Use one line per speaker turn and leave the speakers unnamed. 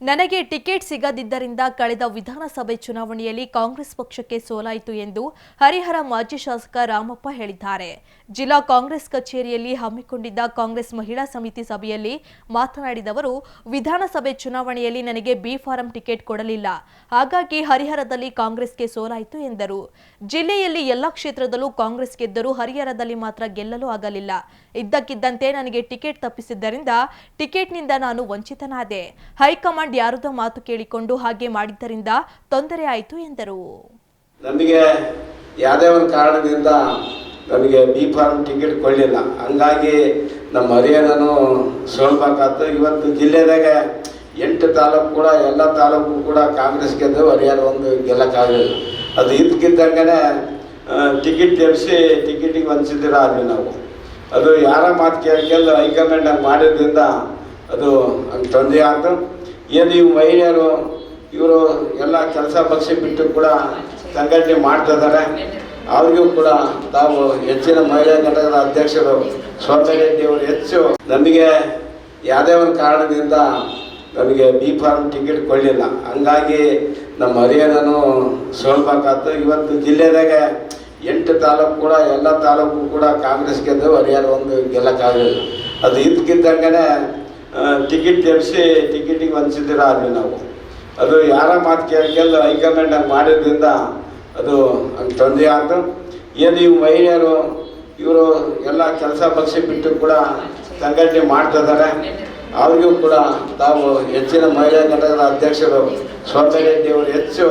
ನನಗೆ ಟಿಕೆಟ್ ಸಿಗದಿದ್ದರಿಂದ ಕಳೆದ ವಿಧಾನಸಭೆ ಚುನಾವಣೆಯಲ್ಲಿ ಕಾಂಗ್ರೆಸ್ ಪಕ್ಷಕ್ಕೆ ಸೋಲಾಯಿತು ಎಂದು ಹರಿಹರ ಮಾಜಿ ಶಾಸಕ ರಾಮಪ್ಪ ಹೇಳಿದ್ದಾರೆ. ಜಿಲ್ಲಾ ಕಾಂಗ್ರೆಸ್ ಕಚೇರಿಯಲ್ಲಿ ಹಮ್ಮಿಕೊಂಡಿದ್ದ ಕಾಂಗ್ರೆಸ್ ಮಹಿಳಾ ಸಮಿತಿ ಸಭೆಯಲ್ಲಿ ಮಾತನಾಡಿದ ಅವರು, ವಿಧಾನಸಭೆ ಚುನಾವಣೆಯಲ್ಲಿ ನನಗೆ ಬಿ ಫಾರಂ ಟಿಕೆಟ್ ಕೊಡಲಿಲ್ಲ. ಹಾಗಾಗಿ ಹರಿಹರದಲ್ಲಿ ಕಾಂಗ್ರೆಸ್ಗೆ ಸೋಲಾಯಿತು ಎಂದರು. ಜಿಲ್ಲೆಯಲ್ಲಿ ಎಲ್ಲ ಕ್ಷೇತ್ರದಲ್ಲೂ ಕಾಂಗ್ರೆಸ್ ಗೆದ್ದರೂ ಹರಿಹರದಲ್ಲಿ ಮಾತ್ರ ಗೆಲ್ಲಲು ಆಗಲಿಲ್ಲ. ಇದ್ದಕ್ಕಿದ್ದಂತೆ ನನಗೆ ಟಿಕೆಟ್ ತಪ್ಪಿಸಿದ್ದರಿಂದ ಟಿಕೆಟ್ನಿಂದ ನಾನು ವಂಚಿತನಾದೆ. ಹೈಕಮಾಂಡ್ ಯಾರದ ಮಾತು ಕೇಳಿಕೊಂಡು ಹಾಗೆ ಮಾಡಿದ್ದರಿಂದ ತೊಂದರೆ ಆಯಿತು ಎಂದರು.
ನಮಗೆ ಯಾವುದೇ ಒಂದು ಕಾರಣದಿಂದ ನಮಗೆ ಬಿ ಫಾರ್ಮ್ ಟಿಕೆಟ್ ಕೊಡಲಿಲ್ಲ. ಹಂಗಾಗಿ ನಮ್ಮ ಹರಿಯಾಣನು ಸೋಲ್ಬೇಕಾಯ್ತು ಇವತ್ತು ಜಿಲ್ಲೆದಾಗ ಎಂಟು ತಾಲೂಕು ಕೂಡ, ಎಲ್ಲ ತಾಲೂಕು ಕೂಡ ಕಾಂಗ್ರೆಸ್ ಗೆದ್ದು ಹರಿಯಾಣ ಒಂದು ಗೆಲ್ಲಕ್ಕಾಗಲಿಲ್ಲ. ಅದು ಇದ್ದಕ್ಕಿದ್ದಂಗೆ ಟಿಕೆಟ್ ತೆಪ್ಸಿ ಟಿಕೆಟಿಗೆ ವಂಚಿತರ ಆದ್ವಿ ನಾವು. ಅದು ಯಾರ ಮಾತು ಕೇಳ್ಕೊಂಡು ಹೈಕಮಾಂಡ್ ಮಾಡಿದ್ರಿಂದ ಅದು ತೊಂದರೆ ಆಯ್ತು ಏನು ಇವು ಮಹಿಳೆಯರು, ಇವರು ಎಲ್ಲ ಕೆಲಸ ಪಕ್ಷ ಬಿಟ್ಟು ಕೂಡ ಸಂಘಟನೆ ಮಾಡ್ತಾ ಇದ್ದಾರೆ. ಅವ್ರಿಗೂ ಕೂಡ ತಾವು ಹೆಚ್ಚಿನ ಮಹಿಳಾ ಘಟಕದ ಅಧ್ಯಕ್ಷರು ಸೋಮರೆಡ್ಡಿ ಅವರು ಹೆಚ್ಚು ನಮಗೆ ಯಾವುದೇ ಒಂದು ಕಾರಣದಿಂದ ನಮಗೆ ಬಿ ಫಾರ್ಮ್ ಟಿಕೆಟ್ ಕೊಡಲಿಲ್ಲ. ಹಂಗಾಗಿ ನಮ್ಮ ಹರಿಯಾಣನು ಸೋಲ್ಬೇಕಾಯ್ತು ಇವತ್ತು ಜಿಲ್ಲೆದಾಗ ಎಂಟು ತಾಲೂಕು ಕೂಡ, ಎಲ್ಲ ತಾಲೂಕು ಕೂಡ ಕಾಂಗ್ರೆಸ್ ಗೆದ್ದು ಹರಿಯಾಣ ಒಂದು ಗೆಲ್ಲಕ್ಕಾಗಲಿಲ್ಲ. ಅದು ಇದ್ದಕ್ಕಿದ್ದಂಗೆ ಟಿಕೆಟ್ ತೆಪ್ಸಿ ಟಿಕೆಟಿಗೆ ಹೊಂದಿಸಿದ್ದೀರ ಆದ್ವಿ ನಾವು. ಅದು ಯಾರ ಮಾತು ಕೇಳ್ಕೊಂಡು ಹೈಕಮಾಂಡ್ ಮಾಡಿದ್ರಿಂದ ಅದು ಹಂಗೆ ತೊಂದರೆ ಆಯಿತು ಏನು ಇವು ಮಹಿಳೆಯರು, ಇವರು ಎಲ್ಲ ಕೆಲಸ ಪಕ್ಷ ಬಿಟ್ಟು ಕೂಡ ಸಂಘಟನೆ ಮಾಡ್ತಿದ್ದಾರೆ ಅವ್ರಿಗೂ ಕೂಡ ತಾವು ಹೆಚ್ಚಿನ ಮಹಿಳಾ ಘಟಕದ ಅಧ್ಯಕ್ಷರು ಸೋಮರೆಡ್ಡಿ ಅವರು ಹೆಚ್ಚು